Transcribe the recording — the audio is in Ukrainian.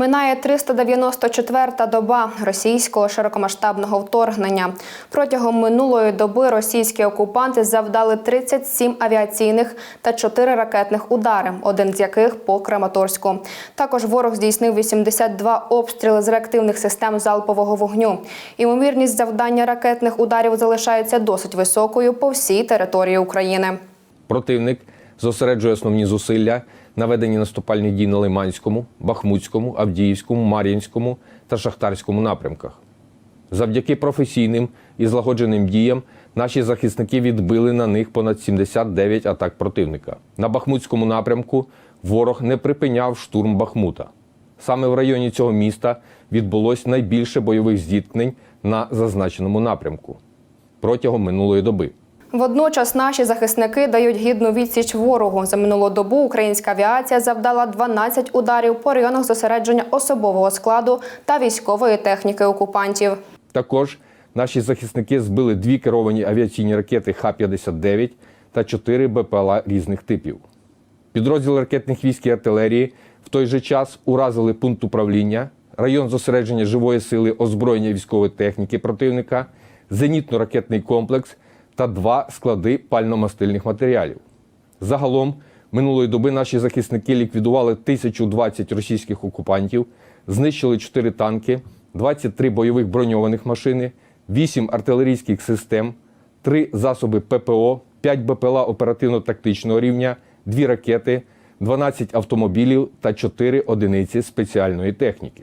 Минає 394-та доба російського широкомасштабного вторгнення. Протягом минулої доби російські окупанти завдали 37 авіаційних та 4 ракетних удари, один з яких по Краматорську. Також ворог здійснив 82 обстріли з реактивних систем залпового вогню. Імовірність завдання ракетних ударів залишається досить високою по всій території України. Противник зосереджує основні зусилля на веденні наступальних дій на Лиманському, Бахмутському, Авдіївському, Мар'їнському та Шахтарському напрямках. Завдяки професійним і злагодженим діям наші захисники відбили на них понад 79 атак противника. На Бахмутському напрямку ворог не припиняв штурм Бахмута. Саме в районі цього міста відбулось найбільше бойових зіткнень на зазначеному напрямку протягом минулої доби. Водночас наші захисники дають гідну відсіч ворогу. За минулу добу українська авіація завдала 12 ударів по районах зосередження особового складу та військової техніки окупантів. Також наші захисники збили дві керовані авіаційні ракети Х-59 та чотири БПЛА різних типів. Підрозділи ракетних військ і артилерії в той же час уразили пункт управління, район зосередження живої сили озброєння військової техніки противника, зенітно-ракетний комплекс та два склади пально-мастильних матеріалів. Загалом минулої доби наші захисники ліквідували 1020 російських окупантів, знищили 4 танки, 23 бойових броньованих машини, 8 артилерійських систем, 3 засоби ППО, 5 БПЛА оперативно-тактичного рівня, 2 ракети, 12 автомобілів та 4 одиниці спеціальної техніки.